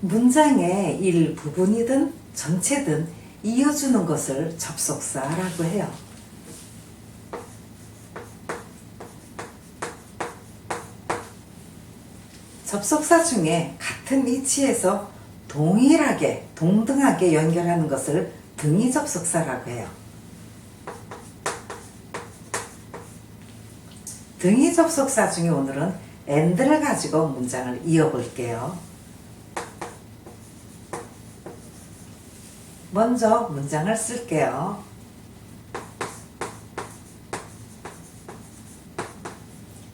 문장의 일부분이든 전체든 이어주는 것을 접속사라고 해요. 접속사 중에 같은 위치에서 동일하게, 동등하게 연결하는 것을 등위 접속사라고 해요. 등위 접속사 중에 오늘은 and를 가지고 문장을 이어볼게요. 먼저 문장을 쓸게요.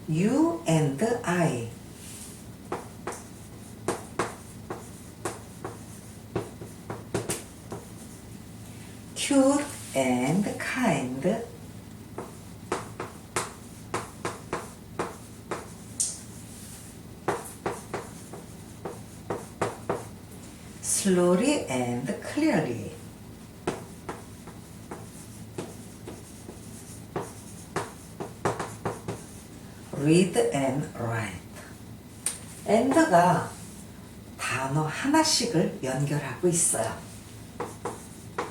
You and I. cute and kind. slowly and clearly. read and write. and가 단어 하나씩을 연결하고 있어요.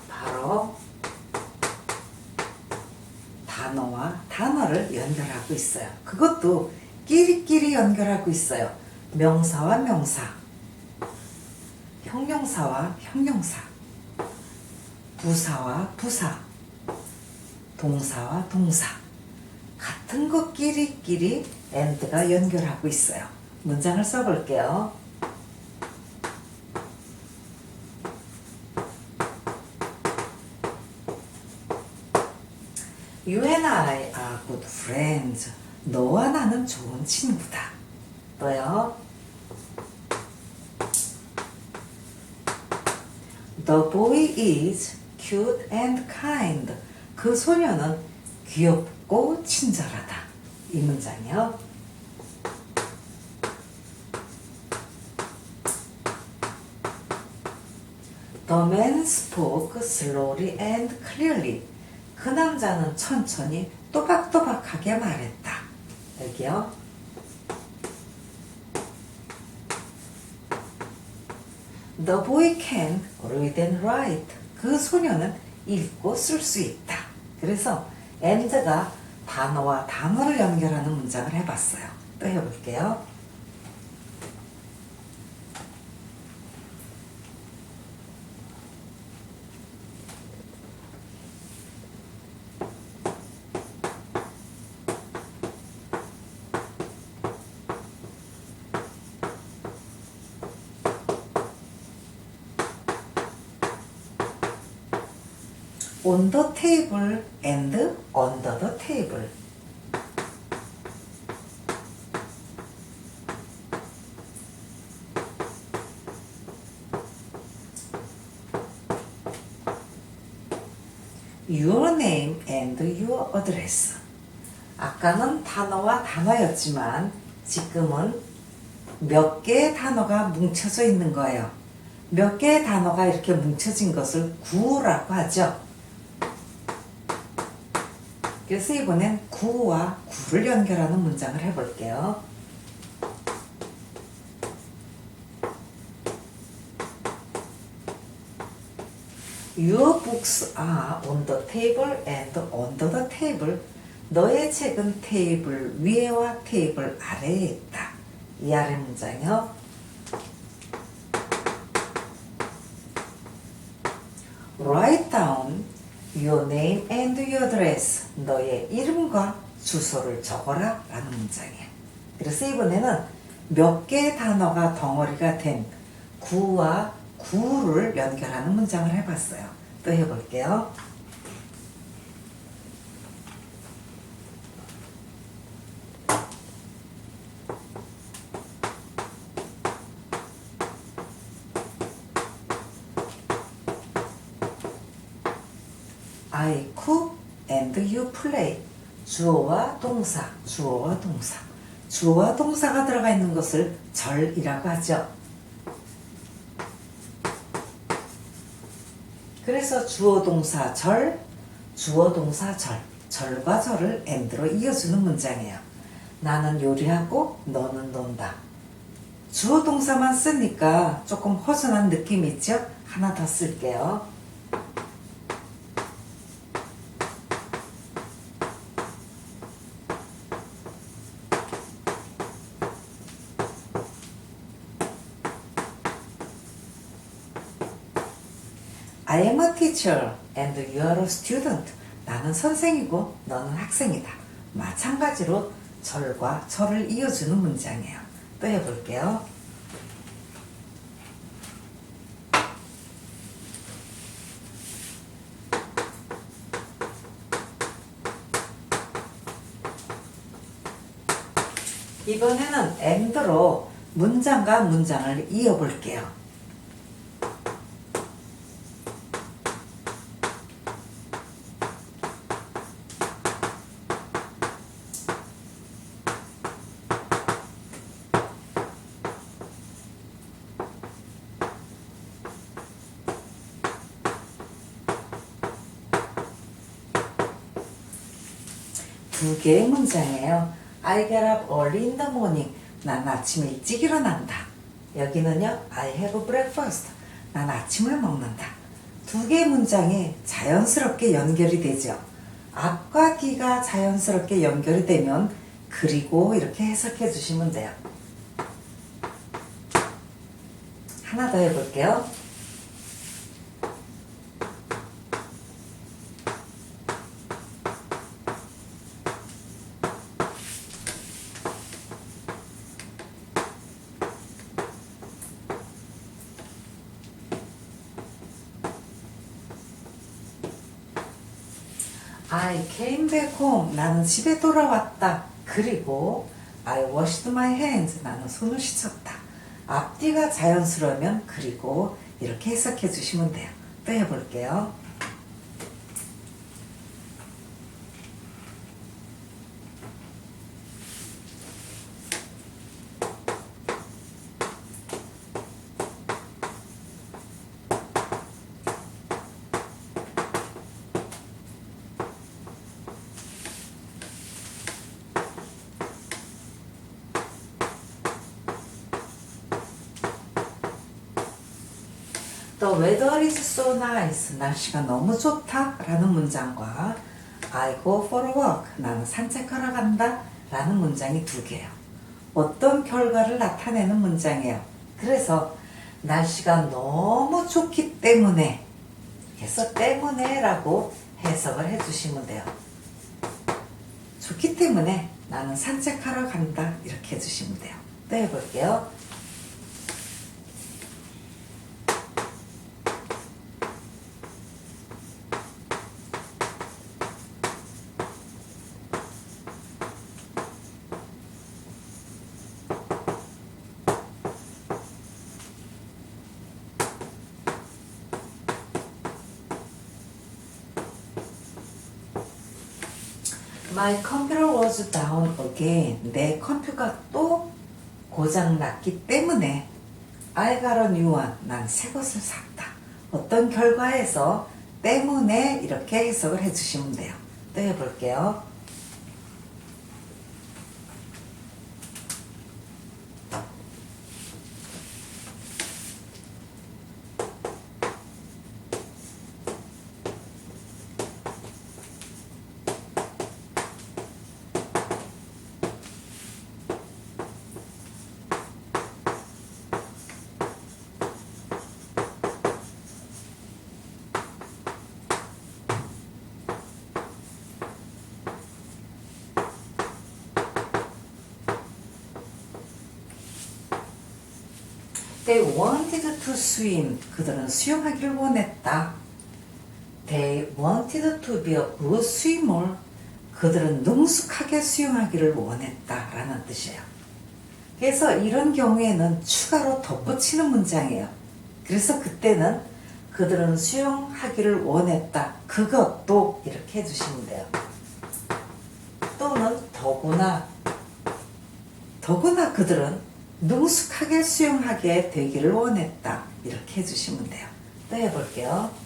바로 단어와 단어를 연결하고 있어요. 그것도 끼리끼리 연결하고 있어요. 명사와 명사, 형용사와 형용사, 부사와 부사, 동사와 동사. 같은 것끼리끼리 and가 연결하고 있어요. 문장을 써볼게요. You and I are good friends. 너와 나는 좋은 친구다. 또요. The boy is cute and kind. 그 소녀는 귀엽고 친절하다. 이 문장이요. The man spoke slowly and clearly. 그 남자는 천천히 또박또박하게 말했다. 여기요. The boy can read and write. 그 소녀는 읽고 쓸 수 있다. 그래서 and가 단어와 단어를 연결하는 문장을 해봤어요. 또 해볼게요. On the table and under the table. 아까는 단어와 단어였지만 지금은 몇 개의 단어가 뭉쳐져 있는 거예요. 몇 개의 단어가 이렇게 뭉쳐진 것을 구라고 하죠. 그래서 이번엔 구와 구를 연결하는 문장을 해볼게요. Your books are on the table and under the table. 너의 책은 테이블 위에와 테이블 아래에 있다. 이 아래 문장이요. Write down your name and your address. 너의 이름과 주소를 적어라 라는 문장이에요. 그래서 이번에는 몇 개의 단어가 덩어리가 된 구와 구를 연결하는 문장을 해봤어요. 또 해볼게요. I cook and you play. 주어와 동사, 주어와 동사. 주어와 동사가 들어가 있는 것을 절이라고 하죠. 그래서 주어 동사 절, 주어 동사 절, 절과 절을 and로 이어주는 문장이에요. 나는 요리하고 너는 논다. 주어 동사만 쓰니까 조금 허전한 느낌이 있죠? 하나 더 쓸게요. I am a teacher and you are a student. 나는 선생이고 너는 학생이다. 마찬가지로 절과 절을 이어주는 문장이에요. 또 해볼게요. 이번에는 and로 문장과 문장을 이어볼게요. 두 개의 문장이에요. I get up early in the morning. 난 아침 일찍 일어난다. 여기는요. I have breakfast. 난 아침을 먹는다. 두 개의 문장이 자연스럽게 연결이 되죠. 앞과 뒤가 자연스럽게 연결이 되면 그리고 이렇게 해석해 주시면 돼요. 하나 더 해볼게요. Home. 나는 집에 돌아왔다. 그리고 I washed my hands. 나는 손을 씻었다. 앞뒤가 자연스러우면 그리고 이렇게 해석해 주시면 돼요. 또 해볼게요. The weather is so nice. 날씨가 너무 좋다. 라는 문장과 I go for a walk. 나는 산책하러 간다. 라는 문장이 두 개예요. 어떤 결과를 나타내는 문장이에요. 그래서 날씨가 너무 좋기 때문에 그래서 때문에 라고 해석을 해주시면 돼요. 좋기 때문에 나는 산책하러 간다. 이렇게 해주시면 돼요. 또 해볼게요. My computer was down again. 내 컴퓨터가 또 고장 났기 때문에 I got a new one. 난 새 것을 샀다. 어떤 결과에서 때문에 이렇게 해석을 해주시면 돼요. 또 해볼게요. They wanted to swim. 그들은 수영하기를 원했다. They wanted to be a good swimmer. 그들은 능숙하게 수영하기를 원했다. 라는 뜻이에요. 그래서 이런 경우에는 추가로 덧붙이는 문장이에요. 그래서 그때는 그들은 수영하기를 원했다. 그것도 이렇게 해주시면 돼요. 또는 더구나 더구나 그들은 능숙하게 수영하게 되기를 원했다. 이렇게 해주시면 돼요. 또 해볼게요.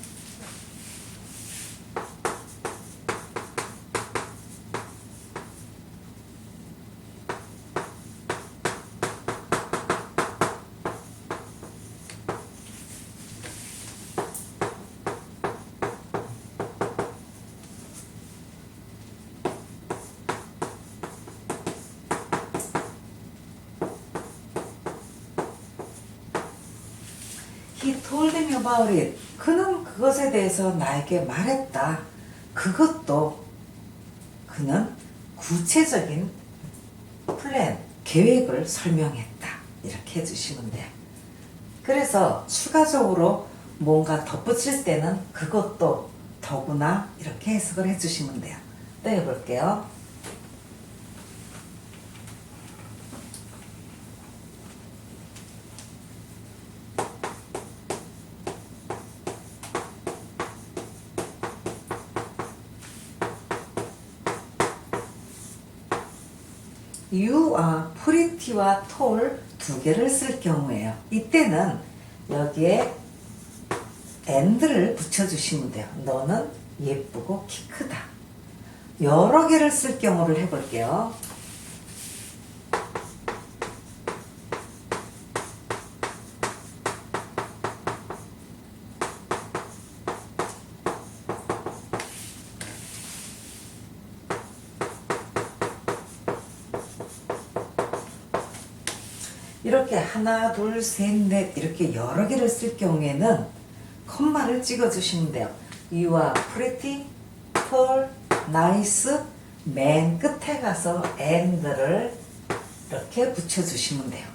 He told it. 그는 그것에 대해서 나에게 말했다. 그것도 그는 구체적인 플랜, 계획을 설명했다. 이렇게 해주시면 돼요. 그래서 추가적으로 뭔가 덧붙일 때는 그것도 더구나 이렇게 해석을 해주시면 돼요. 또 해볼게요. You are pretty와 tall 두 개를 쓸 경우에요. 이때는 여기에 and를 붙여주시면 돼요. 너는 예쁘고 키 크다. 여러 개를 쓸 경우를 해볼게요. 이렇게 하나, 둘, 셋, 넷 이렇게 여러 개를 쓸 경우에는 콤마를 찍어주시면 돼요. You are pretty, tall, nice. 맨 끝에 가서 and를 이렇게 붙여주시면 돼요.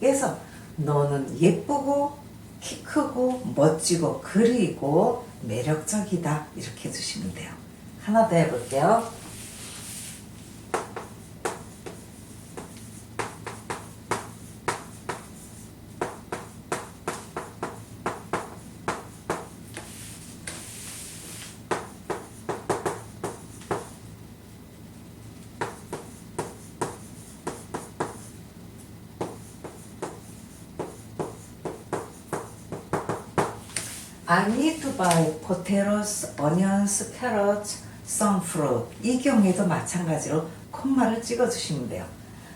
그래서 너는 예쁘고 키 크고 멋지고 그리고 매력적이다 이렇게 해주시면 돼요. 하나 더 해볼게요. I need to buy potatoes, onions, carrots, some fruit. 이 경우에도 마찬가지로 콤마를 찍어주시면 돼요.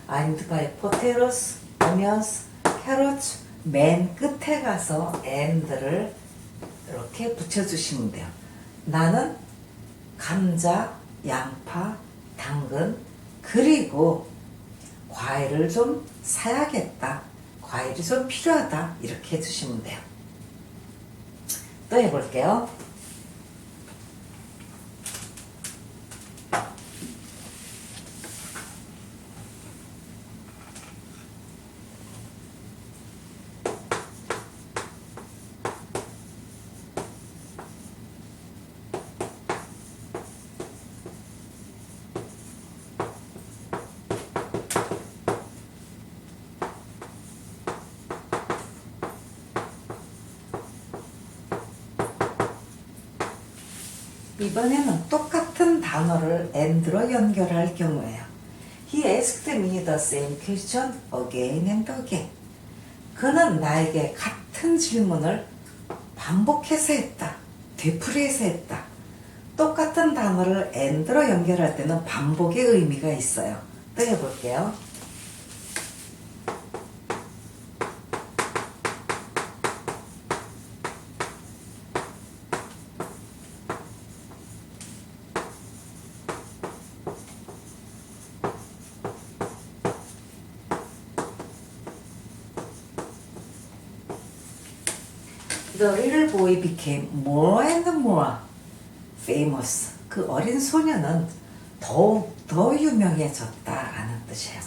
I need to buy potatoes, onions, carrots. 맨 끝에 가서 and를 이렇게 붙여주시면 돼요. 나는 감자, 양파, 당근, 그리고 과일을 좀 사야겠다. 과일이 좀 필요하다. 이렇게 해주시면 돼요. 또 해볼게요. 이번에는 똑같은 단어를 and로 연결할 경우에요. He asked me the same question again and again. 그는 나에게 같은 질문을 반복해서 했다. 되풀이해서 했다. 똑같은 단어를 and로 연결할 때는 반복의 의미가 있어요. 또 해볼게요. The little boy became more and more famous. 그 어린 소녀는 더욱 더 유명해졌다라는 뜻이에요.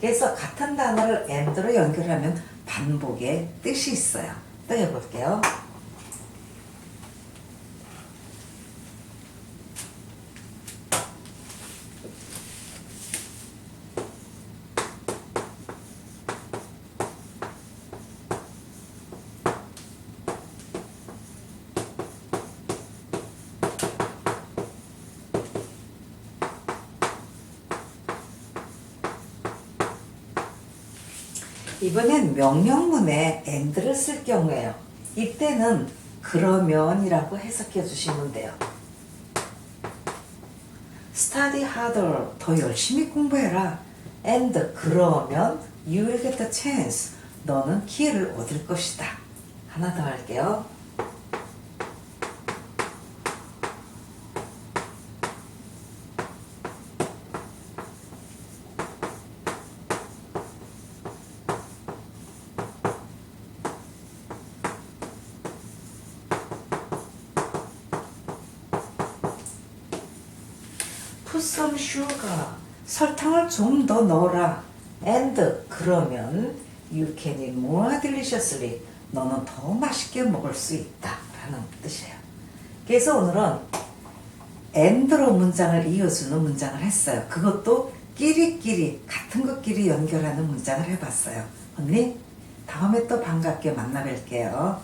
그래서 같은 단어를 and로 연결하면 반복의 뜻이 있어요. 또 해볼게요. 이번엔 명령문에 and를 쓸 경우에요. 이때는 그러면이라고 해석해 주시면 돼요. study harder. 더 열심히 공부해라. and 그러면 you will get the chance. 너는 기회를 얻을 것이다. 하나 더 할게요. Put some sugar. 설탕을 좀 더 넣어라. And 그러면 you can eat more deliciously. 너는 더 맛있게 먹을 수 있다. 라는 뜻이에요. 그래서 오늘은 and로 문장을 이어주는 문장을 했어요. 그것도 끼리끼리 같은 것끼리 연결하는 문장을 해봤어요. 언니 다음에 또 반갑게 만나 뵐게요.